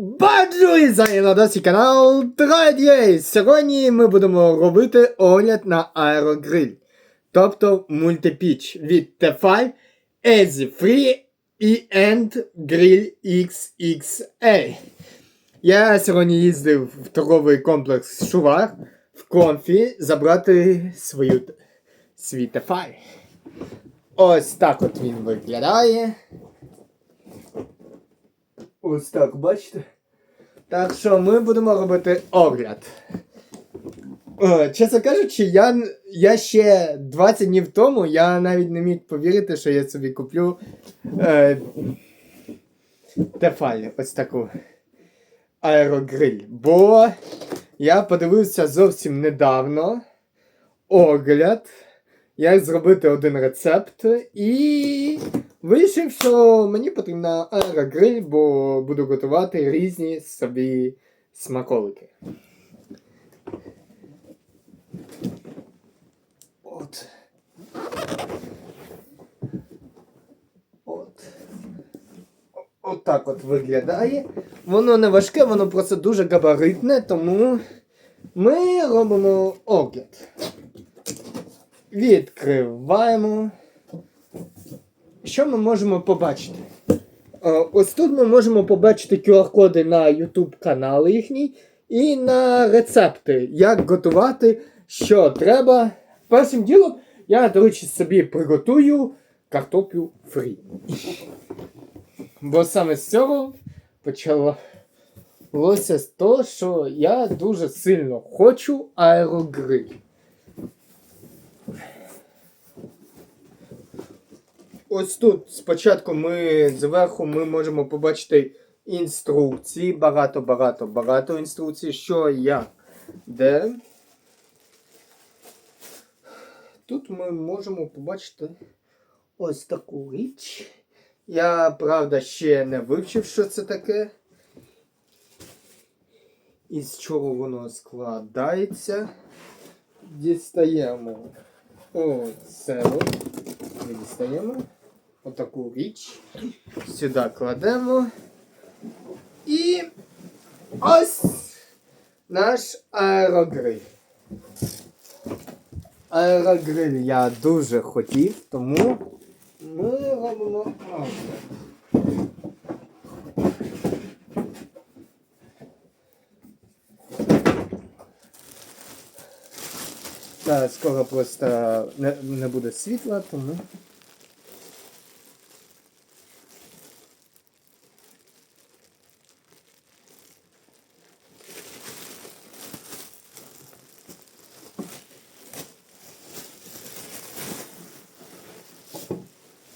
Баджу і на досі канал Традієй! Сьогодні ми будемо робити огляд на аерогриль, тобто мультипіч від Tefal Easy Free і End Grill XXA. Я сьогодні їздив в торговий комплекс Шувар в конфі забрати свою, свій Tefal. Ось так от він виглядає. Ось так, бачите? Так що ми будемо робити огляд. Е, чесно кажучи, я, я ще 20 днів тому я навіть не міг повірити, що я собі куплю е, Тефаль, ось таку аерогриль. Бо я подивився зовсім недавно огляд, як зробити один рецепт, і вирішив, що мені потрібна аерогриль, бо буду готувати різні собі смаколики. От. От. От так от виглядає. Воно не важке, воно просто дуже габаритне, тому ми робимо огляд. Відкриваємо. Що ми можемо побачити? Е, Ось тут ми можемо побачити QR-коди на YouTube канал їхній і на рецепти, як готувати, що треба. Першим ділом я, до речі, собі приготую картоплю фрі. Бо саме з цього почалося того, що я дуже сильно хочу аерогриль. Ось тут спочатку ми зверху ми можемо побачити інструкції, багато, багато, інструкцій, що як, де. Тут ми можемо побачити ось таку річ. Я, правда, ще не вивчив, що це таке. І з чого воно складається. Дістаємо оце дістаємо отаку річ. Сюди кладемо. І ось наш аерогриль. Аерогриль я дуже хотів, тому ми робимо. Та скоро просто не, не буде світла, тому.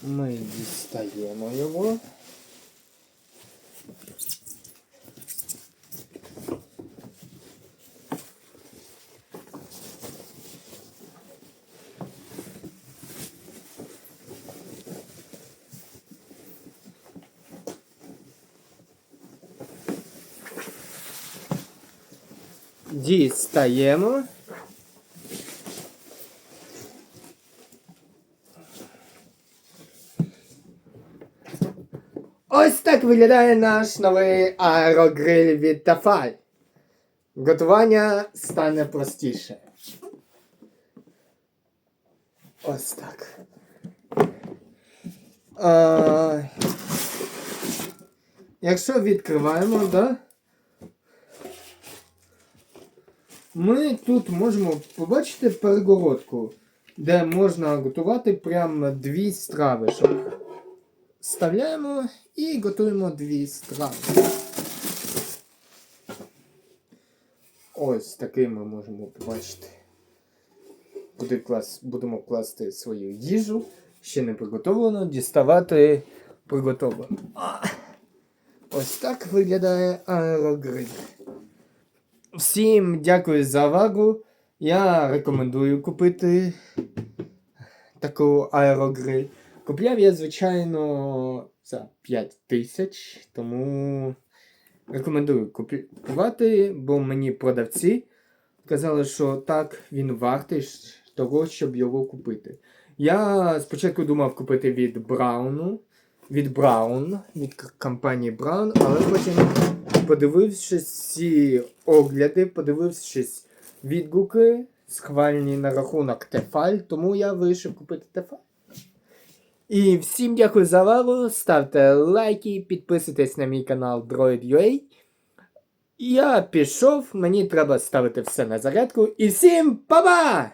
Ми дістаємо його. Дістаємо. Ось так виглядає наш новий аерогриль від Tefal. Готування стане простіше. Ось так. А, якщо відкриваємо, да? Ми тут можемо побачити перегородку, де можна готувати прямо дві страви. Щоб Вставляємо і готуємо дві страви. Ось такий ми можемо побачити. Будемо класти свою їжу. Ще не приготовлено, діставати приготовлено. Ось так виглядає аерогриль. Всім дякую за увагу. Я рекомендую купити таку аерогриль. Купляв я, звичайно, за 5 тисяч, тому рекомендую купувати, бо мені продавці казали, що так, він вартий того, щоб його купити. Я спочатку думав купити від Брауну, від Brown, від компанії Brown, але потім, подивившись всі огляди, подивившись відгуки, схвальні на рахунок Тефаль, тому я вирішив купити Тефаль. І всім дякую за увагу. Ставте лайки, підписуйтесь на мій канал Droid.ua. Я пішов, мені треба ставити все на зарядку. І всім па-ба!